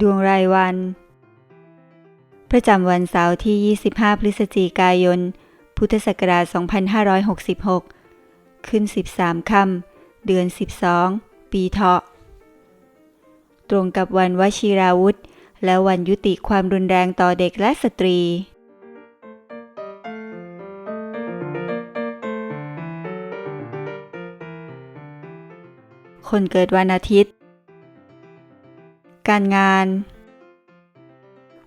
ดวงรายวัน ประจำวันเสาร์ที่ 25 พฤศจิกายน พุทธศักราช 2566 ขึ้น 13 ค่ำ เดือน 12 ปีเถาะ ตรงกับวันวชิราวุธ และวันยุติความรุนแรงต่อเด็กและสตรีคนเกิดวันอาทิตย์ การงาน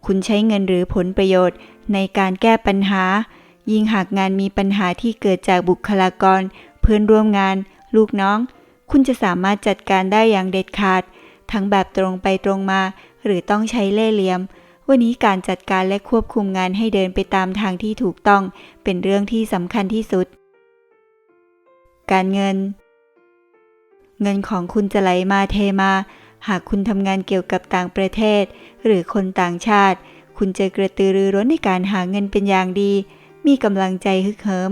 คุณใช้เงินหรือผลประโยชน์ในการแก้ปัญหา ยิ่งหากงานมีปัญหาที่เกิดจากบุคลากร เพื่อนร่วมงาน ลูกน้อง คุณจะสามารถจัดการได้อย่างเด็ดขาด ทั้งแบบตรงไปตรงมา หรือต้องใช้เล่ห์เหลี่ยม วันนี้การจัดการและควบคุมงานให้เดินไปตามทางที่ถูกต้อง เป็นเรื่องที่สำคัญที่สุด การเงินเงินของคุณจะไหลมาเทมา หากคุณทำงานเกี่ยวกับต่างประเทศ หรือคนต่างชาติ คุณจะกระตือรือร้นในการหาเงินเป็นอย่างดี มีกำลังใจฮึกเหิม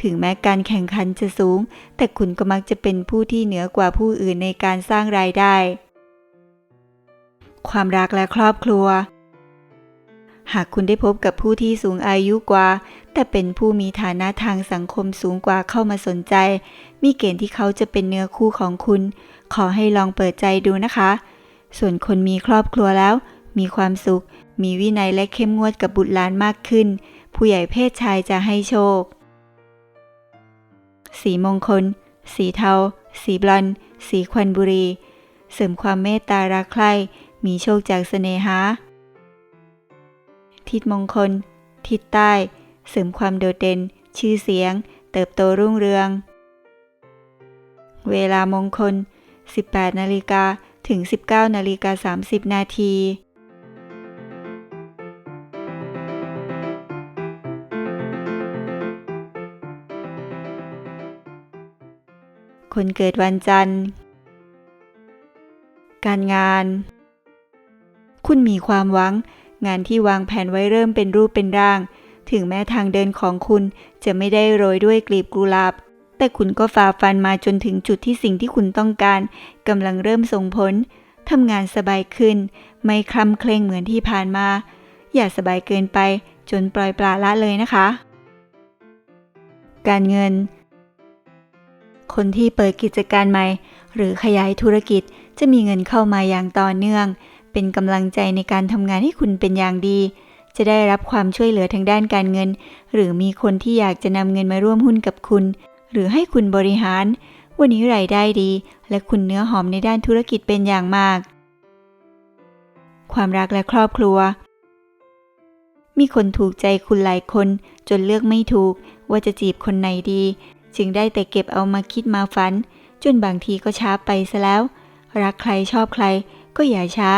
ถึงแม้การแข่งขันจะสูง แต่คุณก็มักจะเป็นผู้ที่เหนือกว่าผู้อื่นในการสร้างรายได้ ความรักและครอบครัว หากคุณได้พบกับผู้ที่สูงอายุกว่า แต่เป็นผู้มีฐานะทางสังคมสูงกว่าเข้ามาสนใจ มีเกณฑ์ที่เขาจะเป็นเนื้อคู่ของคุณ ขอให้ลองเปิดใจดูนะคะ ส่วนคนมีครอบครัวแล้ว มีความสุข มีวินัยและเข้มงวดกับบุตรหลานมากขึ้น ผู้ใหญ่เพศชายจะให้โชค สีมงคล สีเทา สีบลอนสีควันบุรี เสริมความเมตตารักใคร่มีโชคจากเสน่หา ทิศมงคล ทิศใต้ เสริมความโดดเด่น ชื่อเสียง เติบโตรุ่งเรือง เวลามงคล 18นาฬิกาถึง 19นาฬิกา30 นาที คนเกิดวันจันทร์ การงาน คุณมีความหวัง งานที่วางแผนไว้เริ่มเป็นรูปเป็นร่าง ถึงแม้ทางเดินของคุณจะไม่ได้โรยด้วยกลีบกุหลาบ แต่คุณก็ฝ่าฟันมาจนถึงจุดที่สิ่งที่คุณต้องการกำลังเริ่มส่งผลทำงานสบายขึ้น ไม่คลำเคร่งเหมือนที่ผ่านมา อย่าสบายเกินไปจนปล่อยปละละเลยนะคะ การเงิน คนที่เปิดกิจการใหม่ หรือขยายธุรกิจจะมีเงินเข้ามาอย่างต่อเนื่อง เป็นกำลังใจในการทำงานให้คุณเป็นอย่างดี จะได้รับความช่วยเหลือทางด้านการเงิน หรือมีคนที่อยากจะนำเงินมาร่วมหุ้นกับคุณ หรือให้คุณบริหาร วันนี้รายได้ดี และคุณเนื้อหอมในด้านธุรกิจเป็นอย่างมาก ความรักและครอบครัว มีคนถูกใจคุณหลายคน จนเลือกไม่ถูก ว่าจะจีบคนไหนดี จึงได้แต่เก็บเอามาคิดมาฝัน จนบางทีก็ช้าไปซะแล้ว รักใครชอบใคร ก็อย่าช้า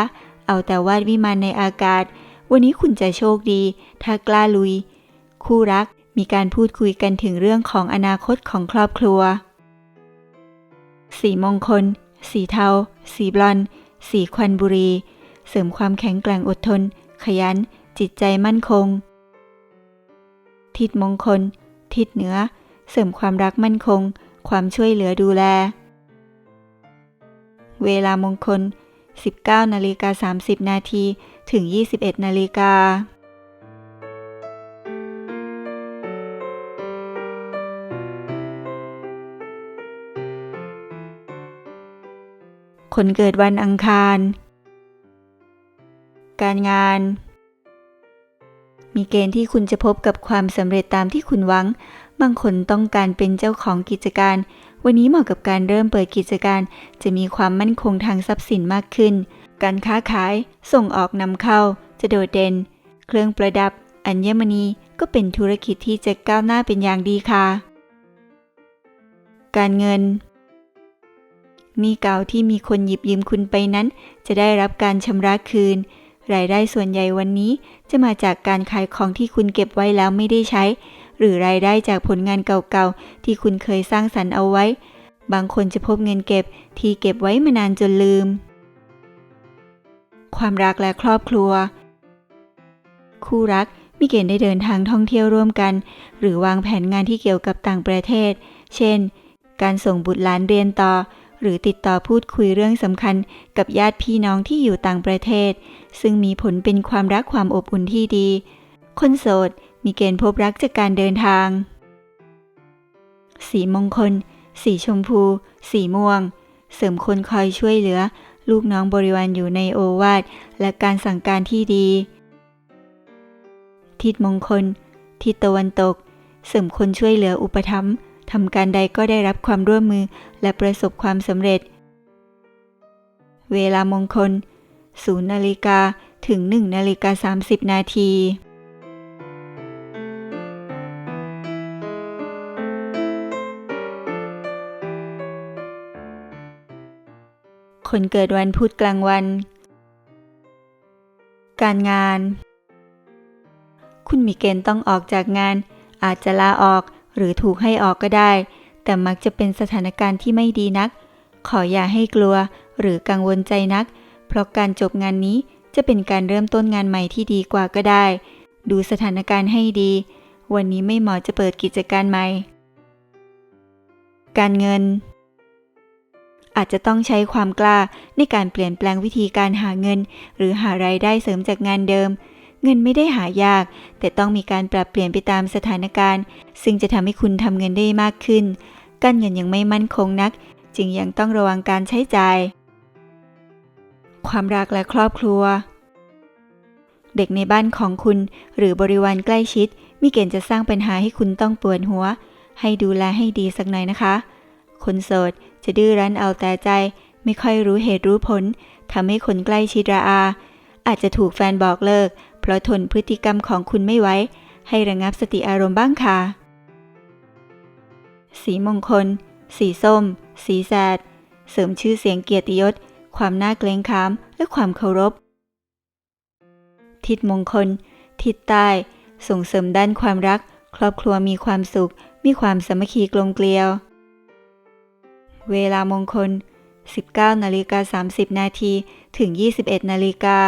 เอาแต่วาดวิมานในอากาศ วันนี้คุณจะโชคดี ถ้ากล้าลุย คู่รัก มีการพูดคุยกันถึงเรื่องของอนาคตของครอบครัว สีมงคล สีเทา สีบลอน สีควันบุรี เสริมความแข็งแกร่งอดทน ขยัน จิตใจมั่นคง ทิศมงคล ทิศเหนือ เสริมความรักมั่นคง ความช่วยเหลือดูแล เวลามงคล 19นาฬิกา30 นาที ถึง 21นาฬิกา คนเกิดวันอังคาร การงาน มีเกณฑ์ที่คุณจะพบกับความสำเร็จตามที่คุณหวัง บางคนต้องการเป็นเจ้าของกิจการ วันนี้เหมาะกับการเริ่มเปิดกิจการ จะมีความมั่นคงทางทรัพย์สินมากขึ้น การค้าขาย ส่งออกนำเข้า จะโดดเด่น เครื่องประดับ อัญมณี ก็เป็นธุรกิจที่จะก้าวหน้าเป็นอย่างดีค่ะ การเงิน หนี้เก่าที่มีคนหยิบยืมคุณไปนั้น จะได้รับการชำระคืน รายได้ส่วนใหญ่วันนี้จะมาจากการขายของที่คุณเก็บไว้แล้วไม่ได้ใช้ หรือรายได้จากผลงานเก่าๆที่คุณเคยสร้างสรรค์เอาไว้ บางคนจะพบเงินเก็บที่เก็บไว้มานานจนลืม ความรักและครอบครัว คู่รักมีเกณฑ์ได้เดินทางท่องเที่ยวร่วมกัน หรือวางแผนงานที่เกี่ยวกับต่างประเทศ เช่น การส่งบุตรหลานเรียนต่อ หรือติดต่อพูดคุยเรื่องสำคัญกับญาติพี่น้องที่อยู่ต่างประเทศ ซึ่งมีผลเป็นความรักความอบอุ่นที่ดี คนโสดมีเกณฑ์พบรักจากการเดินทาง สีมงคล สีชมพู สีม่วง เสริมคนคอยช่วยเหลือ ลูกน้องบริวารอยู่ในโอวาทและการสั่งการที่ดี ทิศมงคล ทิศตะวันตก เสริมคนช่วยเหลืออุปถัมภ์ ทำการใดก็ได้รับความร่วมมือและประสบความสำเร็จ เวลามงคล 0 นาฬิกาถึง 1 นาฬิกา 30 นาทีคนเกิดวันพุธกลางวัน การงาน คุณมีเกณฑ์ต้องออกจากงาน อาจจะลาออก หรือถูกให้ออกก็ได้ แต่มักจะเป็นสถานการณ์ที่ไม่ดีนัก ขออย่าให้กลัวหรือกังวลใจนัก เพราะการจบงานนี้จะเป็นการเริ่มต้นงานใหม่ที่ดีกว่าก็ได้ ดูสถานการณ์ให้ดี วันนี้ไม่เหมาะจะเปิดกิจการใหม่ การเงิน อาจจะต้องใช้ความกล้าในการเปลี่ยนแปลงวิธีการหาเงิน หรือหารายได้เสริมจากงานเดิม เงินไม่ได้หายาก แต่ต้องมีการปรับเปลี่ยนไปตามสถานการณ์ ซึ่งจะทำให้คุณทำเงินได้มากขึ้น การเงินยังไม่มั่นคงนัก จึงยังต้องระวังการใช้จ่าย ความรักและครอบครัว เด็กในบ้านของคุณ หรือบริวารใกล้ชิด มีเกณฑ์จะสร้างปัญหาให้คุณต้องปวดหัว ให้ดูแลให้ดีสักหน่อยนะคะ คนโสดจะดื้อรั้นเอาแต่ใจ ไม่ค่อยรู้เหตุรู้ผลทำให้คนใกล้ชิดระอา อาจจะถูกแฟนบอกเลิก เพราะทนพฤติกรรมของคุณไม่ไหวให้ระงับสติอารมณ์บ้างค่ะ สีมงคล สีส้ม สีแสด เสริมชื่อเสียงเกียรติยศ ความน่าเกรงขาม และความเคารพ ทิศมงคล ทิศใต้ ส่งเสริมด้านความรัก ครอบครัวมีความสุข มีความสามัคคีกลมเกลียว เวลามงคล 19นาฬิกา30 นาที ถึง 21 นาฬิกา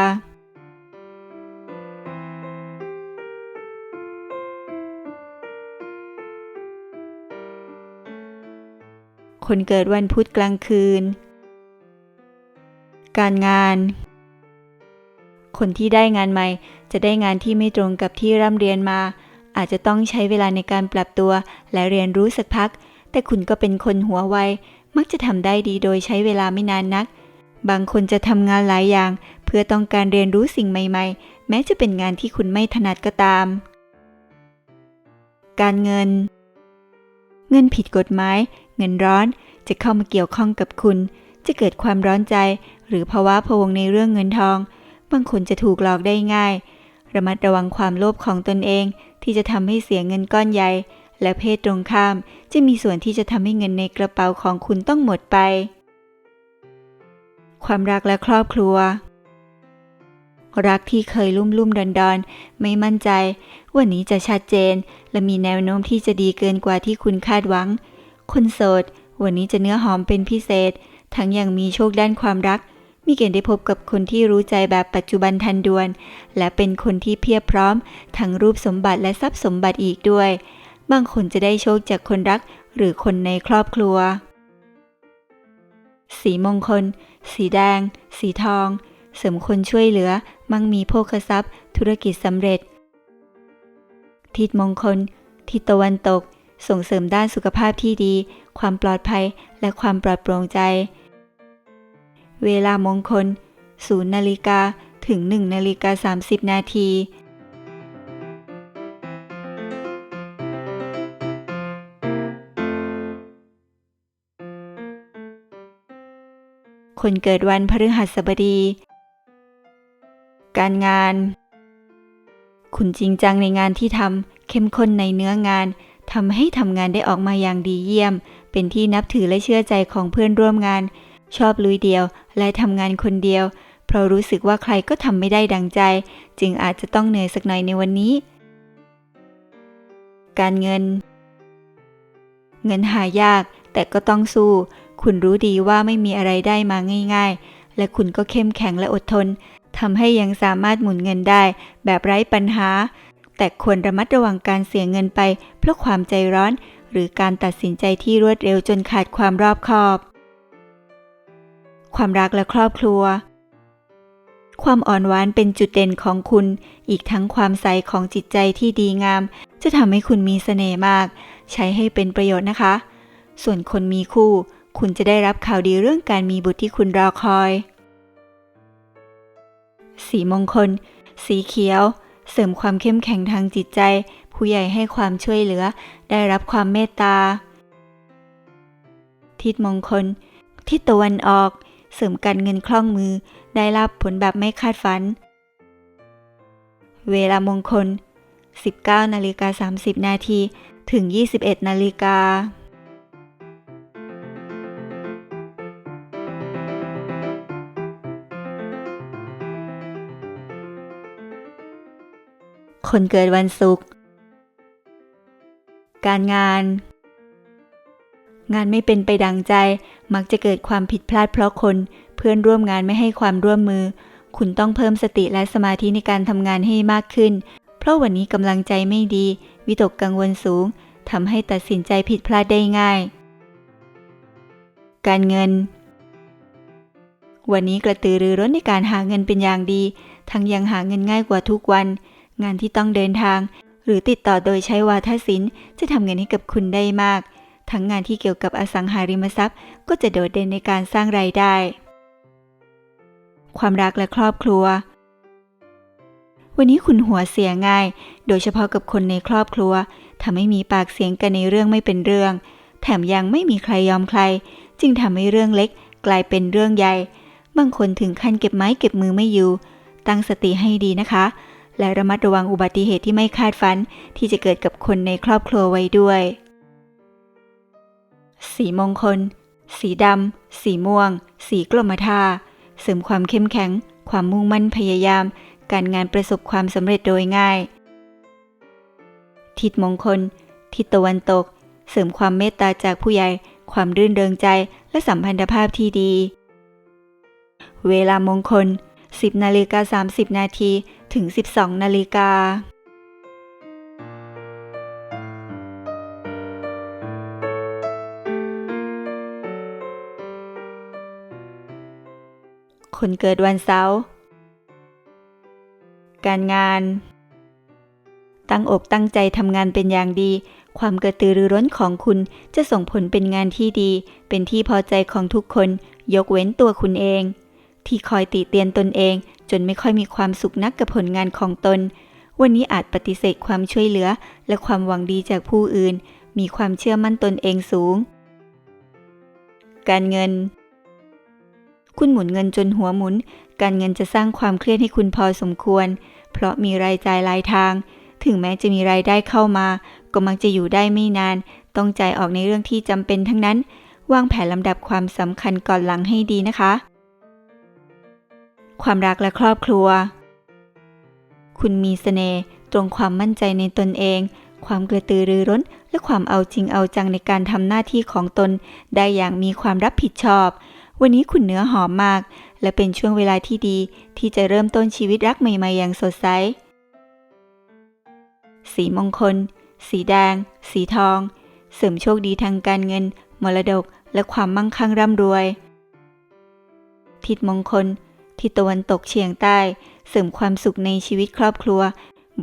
คนเกิดวันพุธกลางคืน การงาน คนที่ได้งานใหม่ จะได้งานที่ไม่ตรงกับที่ร่ำเรียนมา อาจจะต้องใช้เวลาในการปรับตัวและเรียนรู้สักพัก แต่คุณก็เป็นคนหัวไว มักจะทำได้ดีโดยใช้เวลาไม่นานนัก บางคนจะทำงานหลายอย่าง เพื่อต้องการเรียนรู้สิ่งใหม่ ๆ แม้จะเป็นงานที่คุณไม่ถนัดก็ตาม การเงิน เงินผิดกฎหมาย เงินร้อนจะเข้ามาเกี่ยวข้องกับคุณ จะเกิดความร้อนใจ หรือภาวะพวงในเรื่องเงินทอง บางคนจะถูกหลอกได้ง่าย ระมัดระวังความโลภของตนเองที่จะทำให้เสียเงินก้อนใหญ่ และเพศตรงข้ามจะมีส่วนที่จะทำให้เงินในกระเป๋าของคุณต้องหมดไป ความรักและครอบครัว รักที่เคยลุ่มลุ่มดอนดอนไม่มั่นใจ วันนี้จะชัดเจน และมีแนวโน้มที่จะดีเกินกว่าที่คุณคาดหวัง คนโสด วันนี้จะเนื้อหอมเป็นพิเศษ ทั้งยังมีโชคด้านความรักมีเกณฑ์ได้พบกับคนที่รู้ใจแบบปัจจุบันทันด่วน และเป็นคนที่เพียบพร้อม ทั้งรูปสมบัติและทรัพย์สมบัติอีกด้วย บางคนจะได้โชคจากคนรักหรือคนในครอบครัว สีมงคล สีแดง สีทอง เสริมคนช่วยเหลือ มั่งมีโภคทรัพย์ ธุรกิจสำเร็จ ทิศมงคล ทิศตะวันตก ส่งเสริมด้านสุขภาพที่ดี ความปลอดภัย และความปลอดโปร่งใจ เวลามงคล 0นาฬิกาถึง 1นาฬิกา30 นาที คนเกิดวันพฤหัสบดี การงาน คุณจริงจังในงานที่ทำเข้มข้นในเนื้องานทำให้ทำงานได้ออกมาอย่างดีเยี่ยม เป็นที่นับถือและเชื่อใจของเพื่อนร่วมงาน ชอบลุยเดียวและทำงานคนเดียว เพราะรู้สึกว่าใครก็ทำไม่ได้ดังใจ จึงอาจจะต้องเหนื่อยสักหน่อยในวันนี้ การเงิน เงินหายากแต่ก็ต้องสู้ คุณรู้ดีว่าไม่มีอะไรได้มาง่าย ๆ และคุณก็เข้มแข็งและอดทนทำให้ยังสามารถหมุนเงินได้ แบบไร้ปัญหา แต่ควรระมัดระวังการเสียเงินไป เพราะความใจร้อน หรือการตัดสินใจที่รวดเร็วจนขาดความรอบคอบ ความรักและครอบครัว ความอ่อนหวานเป็นจุดเด่นของคุณ อีกทั้งความใสของจิตใจที่ดีงาม จะทำให้คุณมีเสน่ห์มาก ใช้ให้เป็นประโยชน์นะคะ ส่วนคนมีคู่ คุณจะได้รับข่าวดีเรื่องการมีบุตรที่คุณรอคอย สีมงคล สีเขียว เสริมความเข้มแข็งทางจิตใจ ผู้ใหญ่ให้ความช่วยเหลือ ได้รับความเมตตา ทิศมงคล ทิศตะวันออก เสริมการเงินคล่องมือ ได้รับผลแบบไม่คาดฝัน เวลามงคล 19นาฬิกา30 นาที ถึง 21นาฬิกา คนเกิดวันศุกร์ การงาน งานไม่เป็นไปดังใจ มักจะเกิดความผิดพลาดเพราะคน เพื่อนร่วมงานไม่ให้ความร่วมมือ คุณต้องเพิ่มสติและสมาธิในการทำงานให้มากขึ้น เพราะวันนี้กำลังใจไม่ดี วิตกกังวลสูงทำให้ตัดสินใจผิดพลาดได้ง่าย การเงิน วันนี้กระตือรือร้นในการหาเงินเป็นอย่างดี ทั้งยังหาเงินง่ายกว่าทุกวัน งานที่ต้องเดินทาง หรือติดต่อโดยใช้วาทศิลป์ จะทำเงินให้กับคุณได้มาก ทั้งงานที่เกี่ยวกับอสังหาริมทรัพย์ ก็จะโดดเด่นในการสร้างรายได้ ความรักและครอบครัว วันนี้คุณหัวเสียง่าย โดยเฉพาะกับคนในครอบครัวทำให้มีปากเสียงกันในเรื่องไม่เป็นเรื่อง แถมยังไม่มีใครยอมใคร จึงทำให้เรื่องเล็กกลายเป็นเรื่องใหญ่ บางคนถึงขั้นเก็บไม้เก็บมือไม่อยู่ ตั้งสติให้ดีนะคะ และระมัดระวังอุบัติเหตุที่ไม่คาดฝันที่จะเกิดกับคนในครอบครัวไว้ด้วย สีมงคล สีดำ สีม่วง สีกรมท่า เสริมความเข้มแข็ง ความมุ่งมั่นพยายาม การงานประสบความสำเร็จโดยง่าย ทิศมงคล ทิศตะวันตก เสริมความเมตตาจากผู้ใหญ่ ความรื่นเริงใจ และสัมพันธภาพที่ดี เวลามงคล 10นาฬิกา30 นาทีถึง 12นาฬิกาคนเกิดวันเสาร์การงาน ตั้งอกตั้งใจทำงานเป็นอย่างดี ความกระตือรือร้นของคุณจะส่งผลเป็นงานที่ดี เป็นที่พอใจของทุกคน ยกเว้นตัวคุณเอง ที่คอยติเตียนตนเอง จนไม่ค่อยมีความสุขนักกับผลงานของตน วันนี้อาจปฏิเสธความช่วยเหลือ และความหวังดีจากผู้อื่น มีความเชื่อมั่นตนเองสูง การเงิน คุณหมุนเงินจนหัวหมุน การเงินจะสร้างความเครียดให้คุณพอสมควร เพราะมีรายจ่ายหลายทาง ถึงแม้จะมีรายได้เข้ามา ก็มักจะอยู่ได้ไม่นาน ต้องจ่ายออกในเรื่องที่จำเป็นทั้งนั้น วางแผนลำดับความสำคัญก่อนหลังให้ดีนะคะ ความรักและครอบครัว คุณมีเสน่ห์ตรงความมั่นใจในตนเอง ความกระตือรือร้น และความเอาจริงเอาจังในการทำหน้าที่ของตน ได้อย่างมีความรับผิดชอบ วันนี้คุณเนื้อหอมมาก และเป็นช่วงเวลาที่ดี ที่จะเริ่มต้นชีวิตรักใหม่ๆ อย่างสดใส สีมงคล สีแดง สีทอง เสริมโชคดีทางการเงิน มรดก และความมั่งคั่งร่ำรวย ทิศมงคล ทิศตะวันตกเฉียงใต้ เสริมความสุขในชีวิตครอบครัว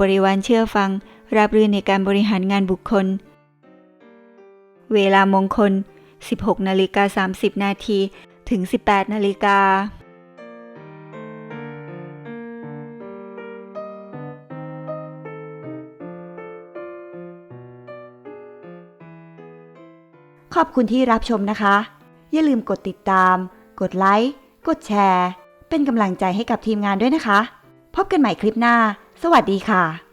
บริวารเชื่อฟัง ราบรื่นในการบริหารงานบุคคล เวลามงคล 16นาฬิกา30 นาทีถึง 18นาฬิกาขอบคุณที่รับชมนะคะ อย่าลืมกดติดตาม กดไลค์ กดแชร์ เป็นกำลังใจให้กับทีมงานด้วยนะคะ พบกันใหม่คลิปหน้า สวัสดีค่ะ